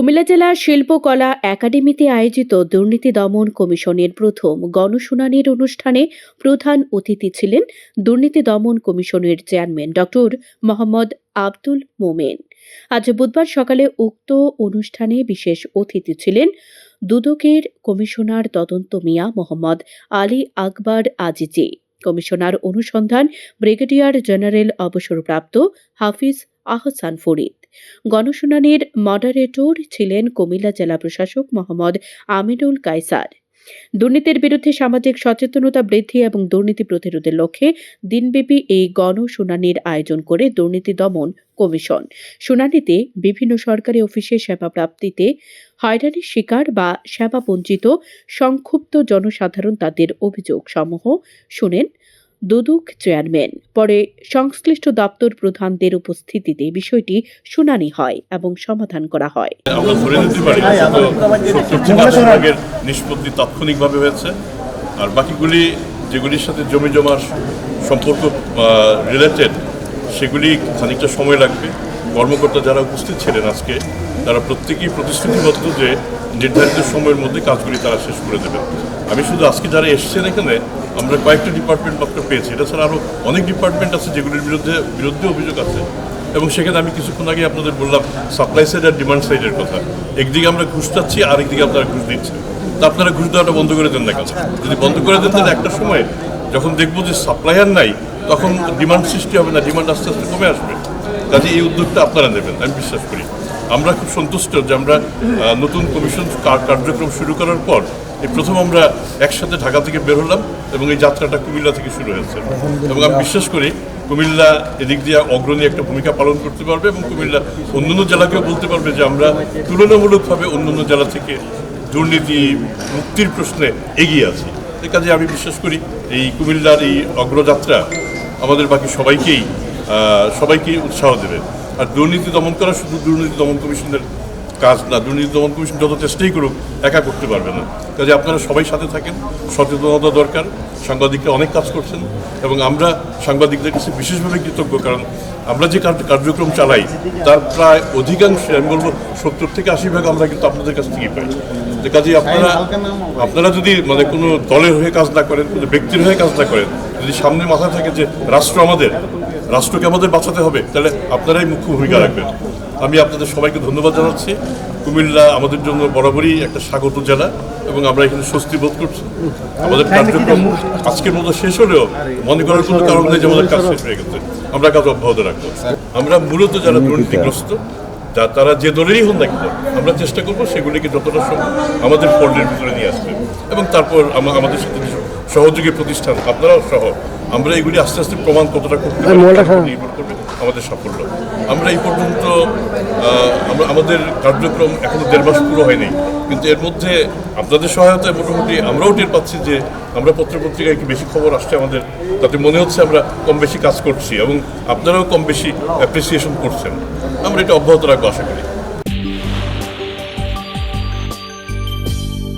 কুমিল্লা জেলা শিল্পকলা একাডেমিতে আয়োজিত দুর্নীতি দমন কমিশনের প্রথম গণশুনানির অনুষ্ঠানে প্রধান অতিথি ছিলেন দুর্নীতি দমন কমিশনের চেয়ারম্যান ডক্টর মোহাম্মদ আব্দুল মোমেন। আজ বুধবার সকালে উক্ত অনুষ্ঠানে বিশেষ অতিথি ছিলেন দুদকের কমিশনার তদন্ত মিয়া মোহাম্মদ আলী আকবর আজিজি। কমিশনার অনুসন্ধান ব্রিগেডিয়ার জেনারেল অবসরপ্রাপ্ত হাফিজ আহসান ফরিদ। গণশুনানির মডারেটর ছিলেন কুমিল্লা জেলা প্রশাসক মোহাম্মদ আমিনুল কায়সার। দুর্নীতির বিরুদ্ধে সামাজিক সচেতনতা বৃদ্ধি এবং দুর্নীতি প্রতিরোধের লক্ষ্যে দিনব্যাপী এই গণশুনানির আয়োজন করে দুর্নীতি দমন কমিশন। শুনানিতে বিভিন্ন সরকারি অফিসে সেবা প্রাপ্তিতে হয়রানির শিকার বা সেবা বঞ্চিত সংক্ষুব্ধ জনসাধারণ তাদের অভিযোগ সমূহ শুনেন দুদক চেয়ারম্যান। পরে সংশ্লিষ্ট দপ্তর প্রধানদের উপস্থিতিতে বিষয়টি শুনানি হয় এবং সমাধান করা হয়। ভাগের নিষ্পত্তি তাৎক্ষণিকভাবে হয়েছে। আর বাকিগুলি যেগুলির সাথে জমি জমার সম্পর্ক রিলেটেড সেগুলি খানিকটা সময় লাগবে। কর্মকর্তা যারা উপস্থিত ছিলেন আজকে, তারা প্রত্যেকেই প্রতিশ্রুতিবদ্ধ যে নির্ধারিত সময়ের মধ্যে কাজগুলি তারা শেষ করে দেবেন। আমি শুধু আজকে যারা এসছেন এখানে, আমরা কয়েকটা ডিপার্টমেন্ট মাত্র পেয়েছি। এটা ছাড়া আরও অনেক ডিপার্টমেন্ট আছে যেগুলির বিরুদ্ধে বিরুদ্ধে অভিযোগ আছে। এবং সেখানে আমি কিছুক্ষণ আগে আপনাদের বললাম সাপ্লাই সাইড আর ডিমান্ড সাইডের কথা। একদিকে আমরা ঘুষ চাচ্ছি আর একদিকে আপনারা ঘুষ দিচ্ছেন। তা আপনারা ঘুষ দেওয়াটা বন্ধ করে দেন না কেন? যদি বন্ধ করে দেন তাহলে একটা সময় যখন দেখব যে সাপ্লাইয়ার নাই, তখন ডিমান্ড সৃষ্টি হবে না ডিমান্ড আস্তে আস্তে কমে আসবে। কাজে এই উদ্যোগটা আপনারা নেবেন আমি বিশ্বাস করি। আমরা খুব সন্তুষ্ট যে আমরা নতুন কমিশন কার্যক্রম শুরু করার পর এই প্রথম আমরা একসাথে ঢাকা থেকে বের হলাম এবং এই যাত্রাটা কুমিল্লা থেকে শুরু হয়েছে। এবং আমি বিশ্বাস করি কুমিল্লা এদিক দিয়ে অগ্রণী একটা ভূমিকা পালন করতে পারবে এবং কুমিল্লা অন্যান্য জেলাকেও বলতে পারবে যে আমরা তুলনামূলকভাবে অন্যান্য জেলা থেকে দুর্নীতি মুক্তির প্রশ্নে এগিয়ে আছি। এ কাজে আমি বিশ্বাস করি এই কুমিল্লার এই অগ্রযাত্রা আমাদের বাকি সবাইকেই আহ, সবাইকেই উৎসাহ দেবে। আর দুর্নীতি দমন করা শুধু দুর্নীতি দমন কমিশনের কাজ না দুর্নীতি দমন কমিশন যত চেষ্টাই করুক একা করতে পারবে না। কাজে আপনারা সবাই সাথে থাকেন সচেতনতা দরকার সাংবাদিকরা অনেক কাজ করছেন এবং আমরা সাংবাদিকদের কাছে বিশেষভাবে কৃতজ্ঞ কারণ আমরা যে কার্য- কার্যক্রম চালাই তার প্রায় অধিকাংশ আমি বলব সত্তর থেকে আশি ভাগ আমরা কিন্তু আপনাদের কাছ থেকেই পাই। যে কাজে আপনারা আপনারা যদি মানে কোনো দলের হয়ে কাজ না করেন কোনো ব্যক্তির হয়ে কাজ না করেন যদি সামনে মাথায় থাকে যে রাষ্ট্র আমাদের রাষ্ট্রকে আমাদের বাঁচাতে হবে তাহলে আপনারাই মুখ্য ভূমিকা রাখবেন। আমি আপনাদের সবাইকে ধন্যবাদ জানাচ্ছি। কুমিল্লা আমাদের জন্য বরাবরই একটা স্বাগত জেলা এবং আমরা এখানে স্বস্তি বোধ করছি। আমাদের কার্যক্রম আজকের মতো শেষ হলেও মনে করার কোনো কারণ নেই যে আমাদের কাজ শেষ হয়ে গেছে। আমরা কাজ অব্যাহত রাখব। আমরা মূলত যারা দুর্নীতিগ্রস্ত যা তারা যে দলেরই হন না কেন আমরা চেষ্টা করব সেগুলিকে যতটা সম্ভব আমাদের ফোল্ডের ভিতরে নিয়ে আসবে এবং তারপর আমাদের সাথে সহযোগী প্রতিষ্ঠান আপনারাও সহ আমরা এগুলি আস্তে আস্তে প্রমাণ কতটা করতে নির্ভর করবে আমাদের সাফল্য। আমরা এই পর্যন্ত আমরা, আমাদের কার্যক্রম এখনও দেড় মাস পুরো হয়নি। কিন্তু এর মধ্যে আপনাদের সহায়তায় মোটামুটি আমরাও টের পাচ্ছি যে আমরা পত্রপত্রিকায় একটু বেশি খবর আসছে আমাদের। তাতে মনে হচ্ছে আমরা কম বেশি কাজ করছি এবং আপনারাও কম বেশি অ্যাপ্রিসিয়েশন করছেন। আমরা এটা অব্যাহত রাখব, আশা করি।